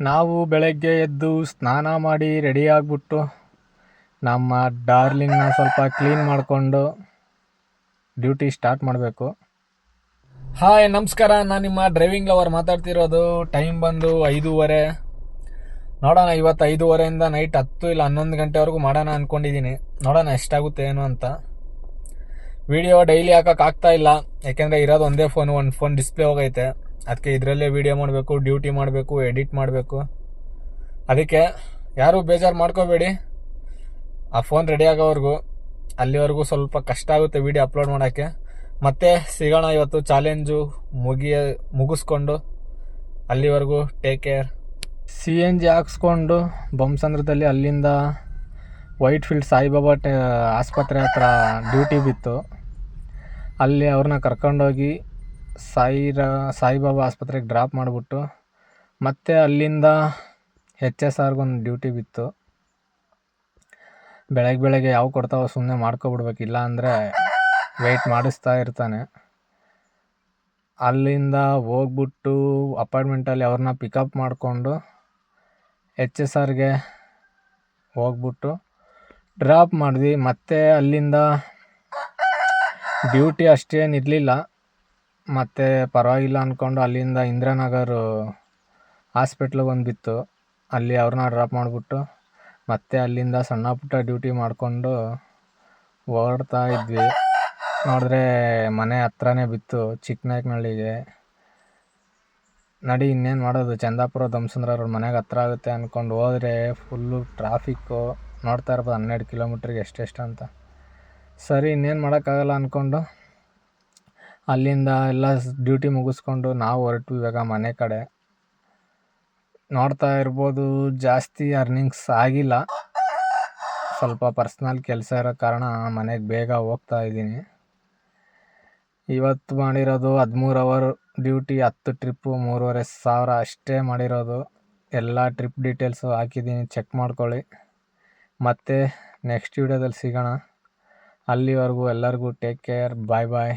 ನಾವು ಬೆಳಗ್ಗೆ ಎದ್ದು ಸ್ನಾನ ಮಾಡಿ ರೆಡಿ ಆಗಿಬಿಟ್ಟು ನಮ್ಮ ಡಾರ್ಲಿಂಗ್ನ ಸ್ವಲ್ಪ ಕ್ಲೀನ್ ಮಾಡಿಕೊಂಡು ಡ್ಯೂಟಿ ಸ್ಟಾರ್ಟ್ ಮಾಡಬೇಕು. ಹಾಯ್ ನಮಸ್ಕಾರ. ನಾನು ನಿಮ್ಮ ಡ್ರೈವಿಂಗ್ ಲವರ್ ಮಾತಾಡ್ತಿರೋದು. ಟೈಮ್ ಬಂದು ಐದೂವರೆ. ನೋಡೋಣ, ಇವತ್ತು ಐದೂವರೆಯಿಂದ ನೈಟ್ ಹತ್ತು ಇಲ್ಲ ಹನ್ನೊಂದು ಗಂಟೆವರೆಗೂ ಮಾಡೋಣ ಅಂದ್ಕೊಂಡಿದ್ದೀನಿ ನೋಡೋಣ ಎಷ್ಟಾಗುತ್ತೆ ಏನು ಅಂತ. ವಿಡಿಯೋ ಡೈಲಿ ಹಾಕೋಕ್ಕಾಗ್ತಾ ಇಲ್ಲ. ಯಾಕೆಂದರೆ ಇರೋದು ಒಂದೇ ಫೋನು ಒಂದು ಫೋನ್ ಡಿಸ್ಪ್ಲೇ ಹೋಗೈತೆ. ಅದಕ್ಕೆ ಇದರಲ್ಲೇ ವಿಡಿಯೋ ಮಾಡಬೇಕು ಡ್ಯೂಟಿ ಮಾಡಬೇಕು ಎಡಿಟ್ ಮಾಡಬೇಕು. ಅದಕ್ಕೆ ಯಾರೂ ಬೇಜಾರು ಮಾಡ್ಕೋಬೇಡಿ. ಆ ಫೋನ್ ರೆಡಿ ಆಗೋವರೆಗೂ, ಅಲ್ಲಿವರೆಗೂ ಸ್ವಲ್ಪ ಕಷ್ಟ ಆಗುತ್ತೆ ವಿಡಿಯೋ ಅಪ್ಲೋಡ್ ಮಾಡೋಕ್ಕೆ. ಮತ್ತೆ ಸಿಗೋಣ ಇವತ್ತು ಚಾಲೆಂಜು ಮುಗಿಯ, ಮುಗಿಸ್ಕೊಂಡು ಅಲ್ಲಿವರೆಗೂ take care C N G ಹಾಕ್ಸ್ಕೊಂಡು ಬೊಮ್ಮಸಂದ್ರದಲ್ಲಿ ಅಲ್ಲಿಂದ ವೈಟ್ ಫೀಲ್ಡ್ ಸಾಯಿಬಾಬಾ ಆಸ್ಪತ್ರೆ ಹತ್ರ ಡ್ಯೂಟಿ ಬಿತ್ತು. ಅಲ್ಲಿ ಅವ್ರನ್ನ ಕರ್ಕೊಂಡೋಗಿ ಸಾಯಿರ, ಸಾಯಿಬಾಬಾ ಆಸ್ಪತ್ರೆಗೆ ಡ್ರಾಪ್ ಮಾಡಿಬಿಟ್ಟು ಮತ್ತೆ ಅಲ್ಲಿಂದ ಹೆಚ್ ಎಸ್ ಆರ್ಗೊಂದು ಡ್ಯೂಟಿ ಬಿತ್ತು. ಬೆಳಗ್ಗೆ ಬೆಳಗ್ಗೆ ಯಾವ ಕೊಡ್ತಾವೋ ಸುಮ್ಮನೆ ಮಾಡ್ಕೊಬಿಡ್ಬೇಕು. ಇಲ್ಲ ಅಂದರೆ ವೆಯ್ಟ್ ಮಾಡಿಸ್ತಾ ಇರ್ತಾನೆ. ಅಲ್ಲಿಂದ ಹೋಗ್ಬಿಟ್ಟು ಅಪಾರ್ಟ್ಮೆಂಟಲ್ಲಿ ಅವ್ರನ್ನ ಪಿಕಪ್ ಮಾಡಿಕೊಂಡು ಎಚ್ ಎಸ್ ಆರ್ಗೆ ಹೋಗ್ಬಿಟ್ಟು ಡ್ರಾಪ್ ಮಾಡಿದ್ವಿ ಮತ್ತೆ ಅಲ್ಲಿಂದ ಡ್ಯೂಟಿ ಅಷ್ಟೇನು ಇರಲಿಲ್ಲ. ಮತ್ತು ಪರವಾಗಿಲ್ಲ ಅಂದ್ಕೊಂಡು ಅಲ್ಲಿಂದ ಇಂದಿರಾನಗರ ಹಾಸ್ಪಿಟ್ಲಿಗೆ ಒಂದು ಬಿತ್ತು. ಅಲ್ಲಿ ಅವ್ರನ್ನ ಡ್ರಾಪ್ ಮಾಡಿಬಿಟ್ಟು ಮತ್ತೆ ಅಲ್ಲಿಂದ ಸಣ್ಣ ಪುಟ್ಟ ಡ್ಯೂಟಿ ಮಾಡಿಕೊಂಡು ಓಡ್ತಾ ಇದ್ವಿ. ನೋಡಿದ್ರೆ ಮನೆ ಹತ್ರನೇ ಬಿತ್ತು ಚಿಕ್ಕನಾಯಕನಹಳ್ಳಿಗೆ. ನಡಿ ಇನ್ನೇನು ಮಾಡೋದು? ಚಂದಾಪುರ ಧಮ್ಸಂದ್ರ ಅವ್ರ ಮನೆಗೆ ಹತ್ರ ಆಗುತ್ತೆ ಅಂದ್ಕೊಂಡು ಹೋದರೆ ಫುಲ್ಲು ಟ್ರಾಫಿಕ್ಕು ನೋಡ್ತಾ ಇರ್ಬೋದು ಹನ್ನೆರಡು ಕಿಲೋಮೀಟ್ರಿಗೆ ಎಷ್ಟೆಷ್ಟು ಅಂತ. ಸರಿ, ಇನ್ನೇನು ಮಾಡೋಕ್ಕಾಗಲ್ಲ ಅಂದ್ಕೊಂಡು ಅಲ್ಲಿಂದ ಎಲ್ಲ ಡ್ಯೂಟಿ ಮುಗಿಸ್ಕೊಂಡು ನಾವು ಹೊರಟ್ವಿ ಇವಾಗ ಮನೆ ಕಡೆ. ನೋಡ್ತಾ ಇರ್ಬೋದು, ಜಾಸ್ತಿ ಅರ್ನಿಂಗ್ಸ್ ಆಗಿಲ್ಲ. ಸ್ವಲ್ಪ ಪರ್ಸ್ನಲ್ ಕೆಲಸ ಇರೋ ಕಾರಣ ಮನೆಗೆ ಬೇಗ ಹೋಗ್ತಾ ಇದ್ದೀನಿ. ಇವತ್ತು ಮಾಡಿರೋದು ಹದಿಮೂರು ಅವರ್ ಡ್ಯೂಟಿ ಹತ್ತು ಟ್ರಿಪ್ಪು ಮೂರುವರೆ ಸಾವಿರ ಅಷ್ಟೇ ಮಾಡಿರೋದು. ಎಲ್ಲ ಟ್ರಿಪ್ ಡೀಟೇಲ್ಸು ಹಾಕಿದ್ದೀನಿ ಚೆಕ್ ಮಾಡ್ಕೊಳ್ಳಿ. ಮತ್ತು ನೆಕ್ಸ್ಟ್ ವೀಡಿಯೋದಲ್ಲಿ ಸಿಗೋಣ. ಅಲ್ಲಿವರೆಗೂ ಎಲ್ಲರಿಗೂ ಟೇಕ್ ಕೇರ್ ಬಾಯ್ ಬಾಯ್